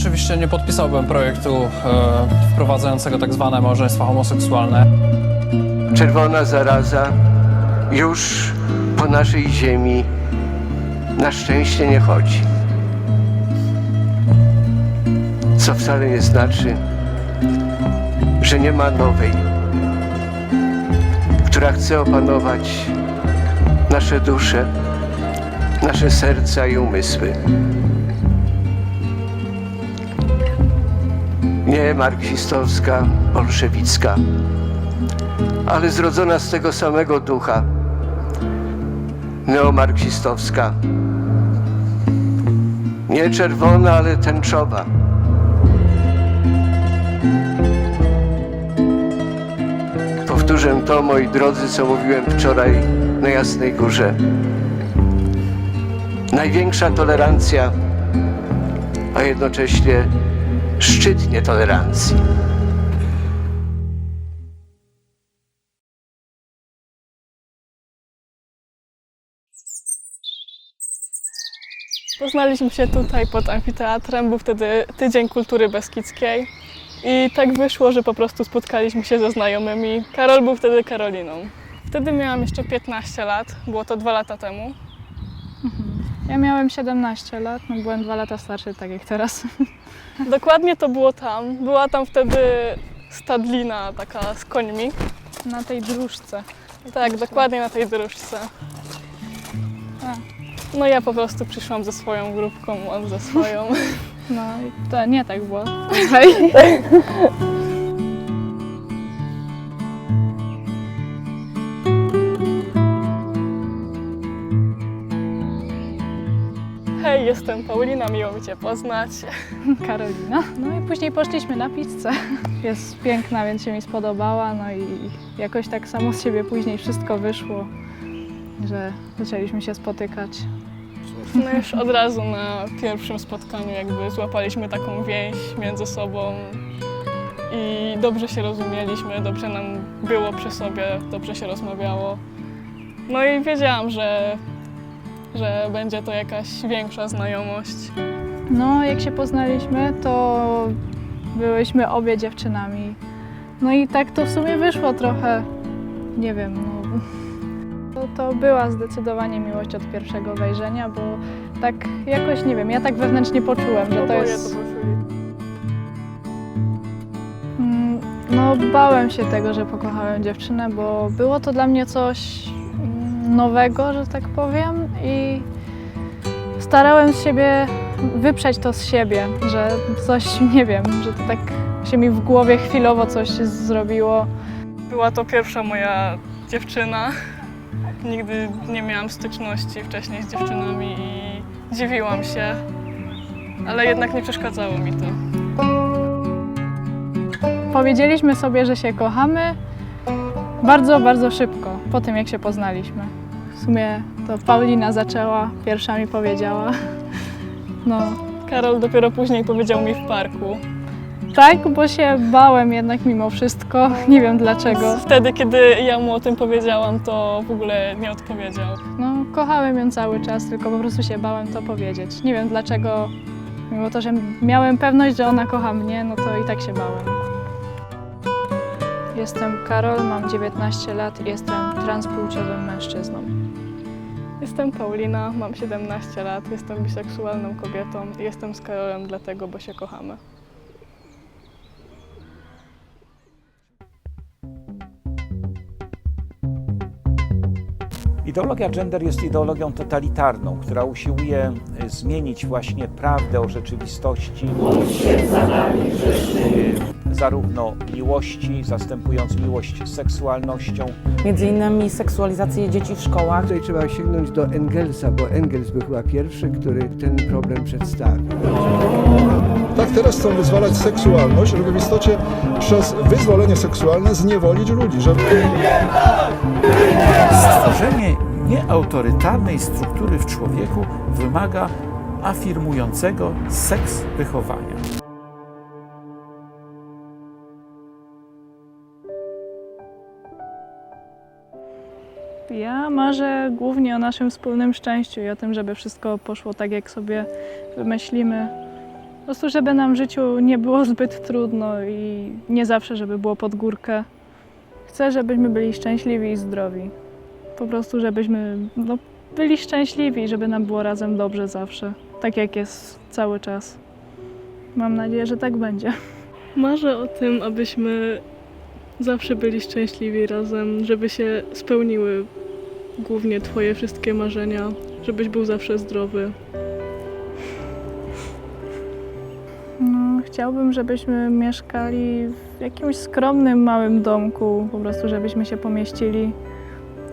oczywiście nie podpisałbym projektu e, wprowadzającego tak zwane małżeństwa homoseksualne. Czerwona zaraza już po naszej ziemi na szczęście nie chodzi. Co wcale nie znaczy, że nie ma nowej, która chce opanować nasze dusze, nasze serca i umysły. Nie marksistowska, bolszewicka, ale zrodzona z tego samego ducha, neomarksistowska. Nie czerwona, ale tęczowa. Powtórzę to, moi drodzy, co mówiłem wczoraj na Jasnej Górze. Największa tolerancja, a jednocześnie szczyt nietolerancji. Poznaliśmy się tutaj pod amfiteatrem, był wtedy Tydzień Kultury Beskidzkiej. I tak wyszło, że po prostu spotkaliśmy się ze znajomymi. Karol był wtedy Karoliną. Wtedy miałam jeszcze 15 lat, było to dwa lata temu. Ja miałem 17 lat, no byłem dwa lata starszy, tak jak teraz. Dokładnie to było tam. Była tam wtedy stadlina taka z końmi. Na tej dróżce. Tak, dokładnie na tej dróżce. A. No ja po prostu przyszłam ze swoją grupką, on ze swoją. No i to nie tak było. jestem Paulina, miło mi Cię poznać. Karolina. No i później poszliśmy na pizzę. Jest piękna, więc się mi spodobała. No i jakoś tak samo z siebie później wszystko wyszło, że zaczęliśmy się spotykać. No już od razu na pierwszym spotkaniu jakby złapaliśmy taką więź między sobą i dobrze się rozumieliśmy, dobrze nam było przy sobie, dobrze się rozmawiało. No i wiedziałam, że, że będzie to jakaś większa znajomość. No, jak się poznaliśmy, to byłyśmy obie dziewczynami. No i tak to w sumie wyszło trochę, nie wiem, no. To, to była zdecydowanie miłość od pierwszego wejrzenia, bo tak jakoś, nie wiem, ja tak wewnętrznie poczułem, że to Oboje jest... to poczuli. Mm, No, bałem się tego, że pokochałem dziewczynę, bo było to dla mnie coś nowego, że tak powiem, i starałem siebie wyprzeć to z siebie, że coś, nie wiem, że to tak się mi w głowie chwilowo coś zrobiło. Była to pierwsza moja dziewczyna. Nigdy nie miałam styczności wcześniej z dziewczynami i dziwiłam się, ale jednak nie przeszkadzało mi to. Powiedzieliśmy sobie, że się kochamy bardzo, bardzo szybko, po tym jak się poznaliśmy. W sumie to Paulina zaczęła, pierwsza mi powiedziała. No, Karol dopiero później powiedział mi w parku. Tak, bo się bałem jednak mimo wszystko. Nie wiem dlaczego. Wtedy, kiedy ja mu o tym powiedziałam, to w ogóle nie odpowiedział. No, kochałem ją cały czas, tylko po prostu się bałem to powiedzieć. Nie wiem dlaczego, mimo to, że miałem pewność, że ona kocha mnie, no to i tak się bałem. Jestem Karol, mam 19 lat i jestem transpłciowym mężczyzną. Jestem Paulina, mam 17 lat, jestem biseksualną kobietą i jestem z Karolem dlatego, bo się kochamy. Ideologia gender jest ideologią totalitarną, która usiłuje y, zmienić właśnie prawdę o rzeczywistości. Y, Zarówno miłości, zastępując miłość seksualnością, między innymi seksualizację dzieci w szkołach. Tutaj trzeba sięgnąć do Engelsa, bo Engels był chyba pierwszy, który ten problem przedstawił. Tak teraz chcą wyzwalać seksualność, żeby w istocie przez wyzwolenie seksualne zniewolić ludzi, żeby stworzenie nieautorytarnej struktury w człowieku wymaga afirmującego seks wychowania. Ja marzę głównie o naszym wspólnym szczęściu i o tym, żeby wszystko poszło tak, jak sobie wymyślimy. Po prostu, żeby nam w życiu nie było zbyt trudno i nie zawsze, żeby było pod górkę. Chcę, żebyśmy byli szczęśliwi i zdrowi. Po prostu, żebyśmy no, byli szczęśliwi, żeby nam było razem dobrze zawsze. Tak jak jest cały czas. Mam nadzieję, że tak będzie. Marzę o tym, abyśmy zawsze byli szczęśliwi razem, żeby się spełniły głównie Twoje wszystkie marzenia, żebyś był zawsze zdrowy. No, chciałbym, żebyśmy mieszkali w jakimś skromnym, małym domku, po prostu, żebyśmy się pomieścili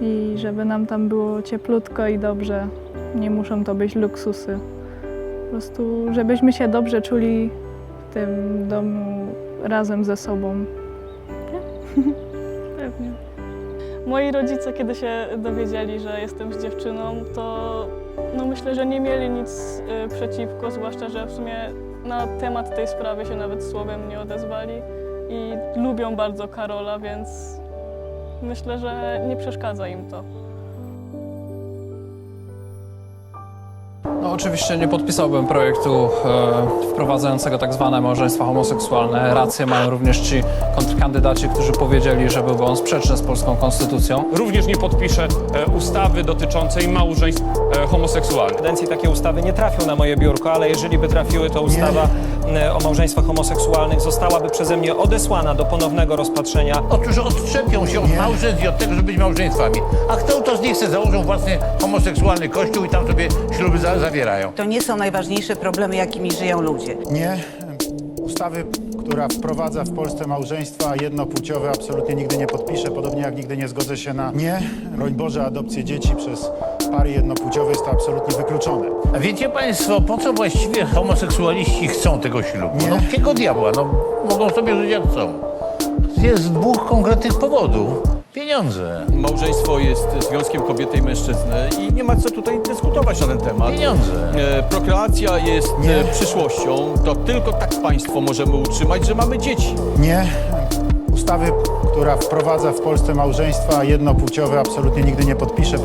i żeby nam tam było cieplutko i dobrze. Nie muszą to być luksusy. Po prostu, żebyśmy się dobrze czuli w tym domu razem ze sobą. Pewnie. Moi rodzice, kiedy się dowiedzieli, że jestem z dziewczyną, to no myślę, że nie mieli nic y, przeciwko, zwłaszcza, że w sumie na temat tej sprawy się nawet słowem nie odezwali i lubią bardzo Karola, więc myślę, że nie przeszkadza im to. Oczywiście nie podpisałbym projektu e, wprowadzającego tak zwane małżeństwa homoseksualne. Rację mają również ci kontrkandydaci, którzy powiedzieli, że byłby on sprzeczny z polską konstytucją. Również nie podpiszę e, ustawy dotyczącej małżeństw e, homoseksualnych. kadencji takie ustawy nie trafią na moje biurko, ale jeżeli by trafiły, to ustawa e, o małżeństwach homoseksualnych zostałaby przeze mnie odesłana do ponownego rozpatrzenia. Otóż odczepią się od małżeństw i od tego, żeby być małżeństwami. A chcą to z nich chce, założą własny homoseksualny kościół i tam sobie śluby za, zawierają. To nie są najważniejsze problemy, jakimi żyją ludzie. Nie. Ustawy, która wprowadza w Polsce małżeństwa jednopłciowe, absolutnie nigdy nie podpiszę, podobnie jak nigdy nie zgodzę się na nie. Broń Boże, adopcję dzieci przez pary jednopłciowe jest to absolutnie wykluczone. A wiecie Państwo, po co właściwie homoseksualiści chcą tego ślubu? Nie. No jakiego diabła? No mogą sobie żyć jak chcą. Jest dwóch konkretnych powodów. Pieniądze. Małżeństwo jest związkiem kobiety i mężczyzny i nie ma co tutaj dyskutować na ten temat. Pieniądze. E, Prokreacja jest Nie. e, przyszłością. To tylko tak państwo możemy utrzymać, że mamy dzieci. Nie. Ustawy, która wprowadza w Polsce małżeństwa jednopłciowe, absolutnie nigdy nie podpiszę.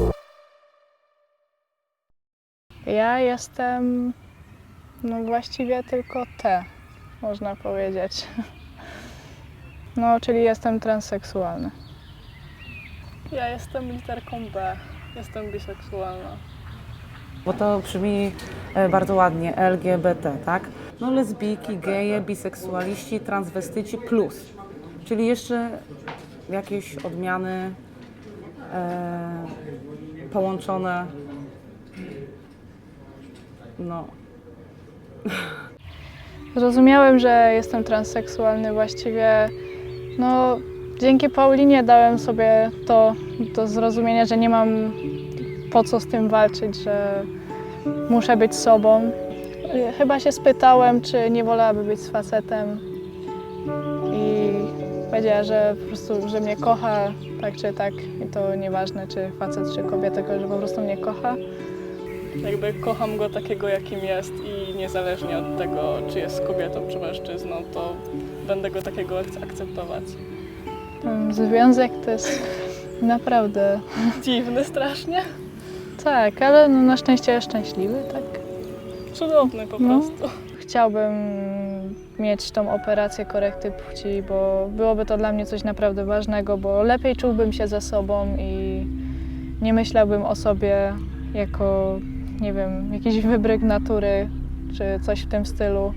Ja jestem, no właściwie tylko T, można powiedzieć. No, czyli jestem transseksualny. Ja jestem literką B, jestem biseksualna. Bo to brzmi e, bardzo ładnie, LGBT, tak? No lesbijki, geje, biseksualiści, transwestyci plus. Czyli jeszcze jakieś odmiany e, połączone. No, Zrozumiałem, że jestem transseksualny właściwie. No, dzięki Paulinie dałem sobie to do zrozumienia, że nie mam po co z tym walczyć, że muszę być sobą. Chyba się spytałem, czy nie wolałaby być z facetem i powiedziała, że po prostu, że mnie kocha tak czy tak i to nieważne, czy facet, czy kobieta, tylko że po prostu mnie kocha. Jakby kocham go takiego, jakim jest i niezależnie od tego, czy jest kobietą, czy mężczyzną, to będę go takiego ak- akceptować. Ten związek to jest naprawdę Dziwny strasznie, tak, ale no na szczęście szczęśliwy, tak. cudowny po No. prostu. Chciałbym mieć tą operację korekty płci, bo byłoby to dla mnie coś naprawdę ważnego, bo lepiej czułbym się ze sobą i nie myślałbym o sobie jako, nie wiem, jakiś wybryk natury czy coś w tym stylu.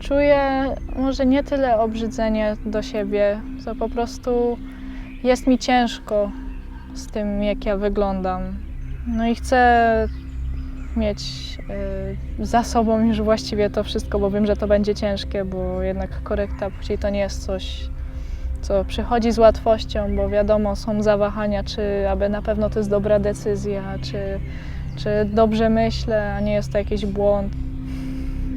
Czuję może nie tyle obrzydzenie do siebie, co po prostu jest mi ciężko z tym, jak ja wyglądam. No i chcę mieć y, za sobą już właściwie to wszystko, bo wiem, że to będzie ciężkie, bo jednak korekta płci to nie jest coś, co przychodzi z łatwością, bo wiadomo, są zawahania, czy aby na pewno to jest dobra decyzja, czy, czy dobrze myślę, a nie jest to jakiś błąd.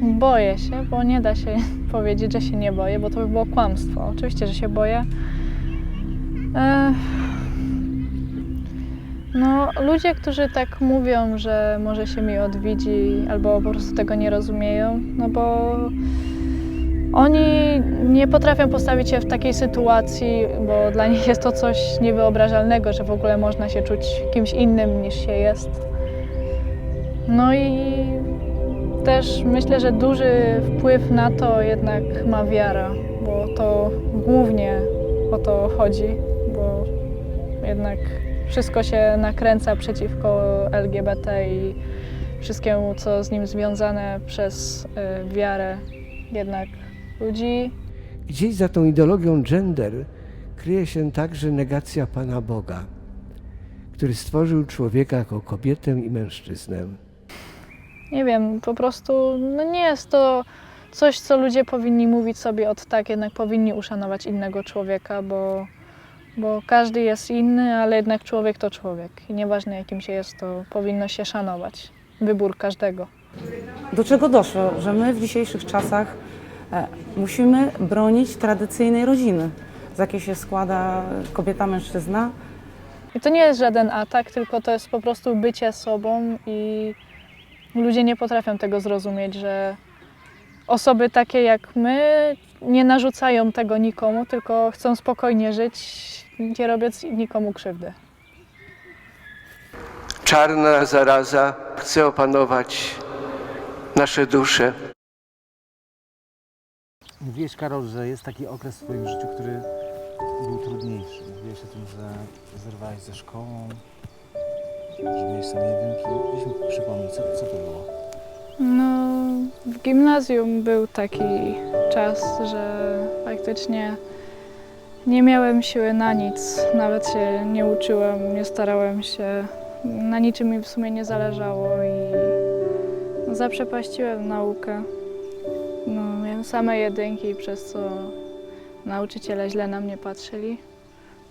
Boję się, bo nie da się powiedzieć, że się nie boję, bo to by było kłamstwo. Oczywiście, że się boję. Ech. No, ludzie, którzy tak mówią, że może się mi odwiedzi, albo po prostu tego nie rozumieją, no bo oni nie potrafią postawić się w takiej sytuacji, bo dla nich jest to coś niewyobrażalnego, że w ogóle można się czuć kimś innym niż się jest. No i też myślę, że duży wpływ na to jednak ma wiara, bo to głównie o to chodzi, bo jednak wszystko się nakręca przeciwko LGBT i wszystkiemu, co z nim związane przez y, wiarę jednak ludzi. Gdzieś za tą ideologią gender kryje się także negacja Pana Boga, który stworzył człowieka jako kobietę i mężczyznę. Nie wiem, po prostu no nie jest to coś, co ludzie powinni mówić sobie od tak, jednak powinni uszanować innego człowieka, bo, bo każdy jest inny, ale jednak człowiek to człowiek i nieważne jakim się jest, to powinno się szanować. Wybór każdego. Do czego doszło? Że my w dzisiejszych czasach e, musimy bronić tradycyjnej rodziny, z jakiej się składa kobieta, mężczyzna. I to nie jest żaden atak, tylko to jest po prostu bycie sobą i ludzie nie potrafią tego zrozumieć, że osoby takie jak my nie narzucają tego nikomu, tylko chcą spokojnie żyć, nie robiąc nikomu krzywdy. Czarna zaraza chce opanować nasze dusze. Mówiłeś, Karol, że jest taki okres w Twoim życiu, który był trudniejszy. Mówiłeś o tym, że zerwałeś ze szkołą, że miałeś same jedynki. Weź mi co, co to było? No, w gimnazjum był taki czas, że faktycznie nie miałem siły na nic. Nawet się nie uczyłem, nie starałem się. Na niczym mi w sumie nie zależało i zaprzepaściłem naukę. No, miałem same jedynki, przez co nauczyciele źle na mnie patrzyli.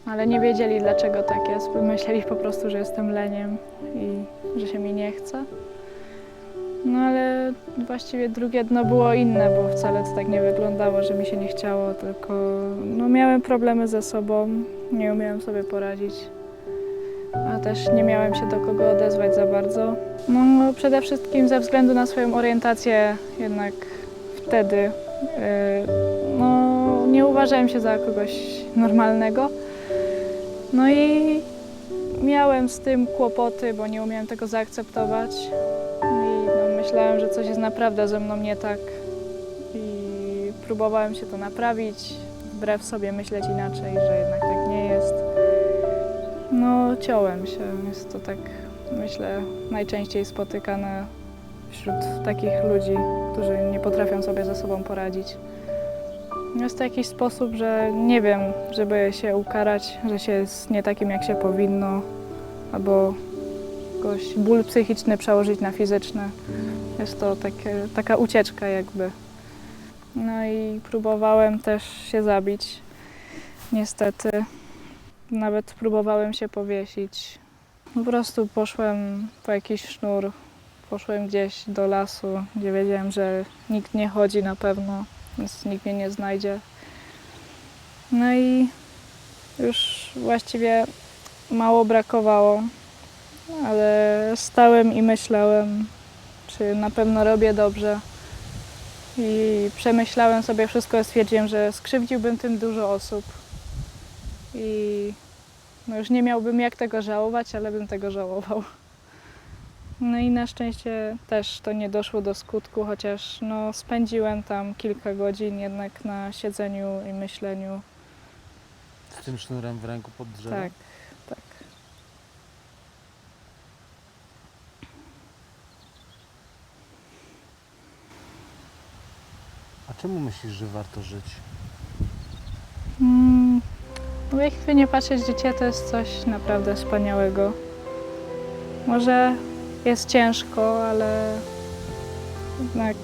Ale nie wiedzieli dlaczego tak jest. Myśleli po prostu, że jestem leniem i że się mi nie chce. No ale właściwie drugie dno było inne, bo wcale to tak nie wyglądało, że mi się nie chciało, tylko no, miałem problemy ze sobą, nie umiałem sobie poradzić, a też nie miałem się do kogo odezwać za bardzo. No przede wszystkim ze względu na swoją orientację jednak wtedy yy, no, nie uważałem się za kogoś normalnego. No i miałem z tym kłopoty, bo nie umiałem tego zaakceptować. I no, myślałem, że coś jest naprawdę ze mną nie tak. I próbowałem się to naprawić, wbrew sobie myśleć inaczej, że jednak tak nie jest. No, ciąłem się. Jest to tak, myślę, najczęściej spotykane wśród takich ludzi, którzy nie potrafią sobie ze sobą poradzić. Jest to jakiś sposób, że nie wiem, żeby się ukarać, że się jest nie takim, jak się powinno, albo jakoś ból psychiczny przełożyć na fizyczny. Jest to takie, taka ucieczka jakby. No i próbowałem też się zabić. Niestety. Nawet próbowałem się powiesić. Po prostu poszłem po jakiś sznur. Poszłem gdzieś do lasu, gdzie wiedziałem, że nikt nie chodzi na pewno, więc nikt mnie nie znajdzie. No i już właściwie mało brakowało ale stałem i myślałem, czy na pewno robię dobrze. I przemyślałem sobie wszystko, stwierdziłem, że skrzywdziłbym tym dużo osób. I no już nie miałbym jak tego żałować, ale bym tego żałował. No i na szczęście też to nie doszło do skutku, chociaż no, spędziłem tam kilka godzin jednak na siedzeniu i myśleniu. Z tym sznurem w ręku pod drzewem? Tak, tak. A czemu myślisz, że warto żyć? Mm, jakby nie patrzeć, życie to jest coś naprawdę wspaniałego. Może jest ciężko, ale jednak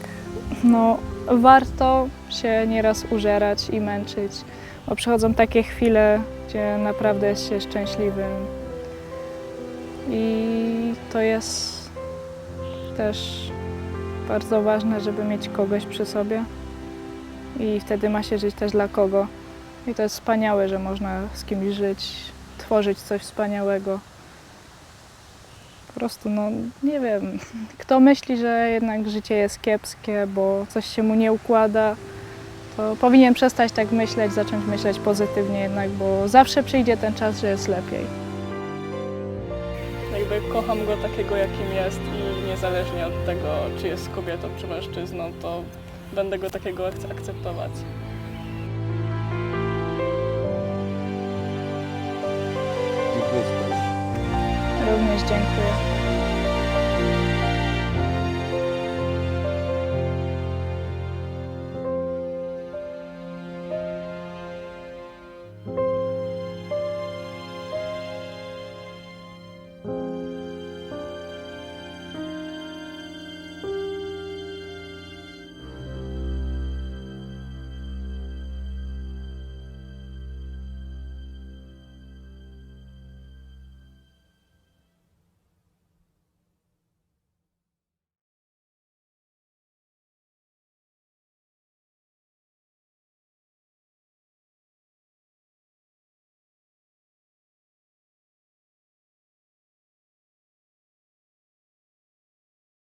no, warto się nieraz użerać i męczyć, bo przychodzą takie chwile, gdzie naprawdę jest się szczęśliwym. I to jest też bardzo ważne, żeby mieć kogoś przy sobie i wtedy ma się żyć też dla kogo. I to jest wspaniałe, że można z kimś żyć, tworzyć coś wspaniałego. Prostu, no nie wiem, kto myśli, że jednak życie jest kiepskie, bo coś się mu nie układa, to powinien przestać tak myśleć, zacząć myśleć pozytywnie jednak, bo zawsze przyjdzie ten czas, że jest lepiej. Jakby kocham go takiego, jakim jest i nie niezależnie od tego, czy jest kobietą, czy mężczyzną, to będę go takiego ak- akceptować. Jennifer.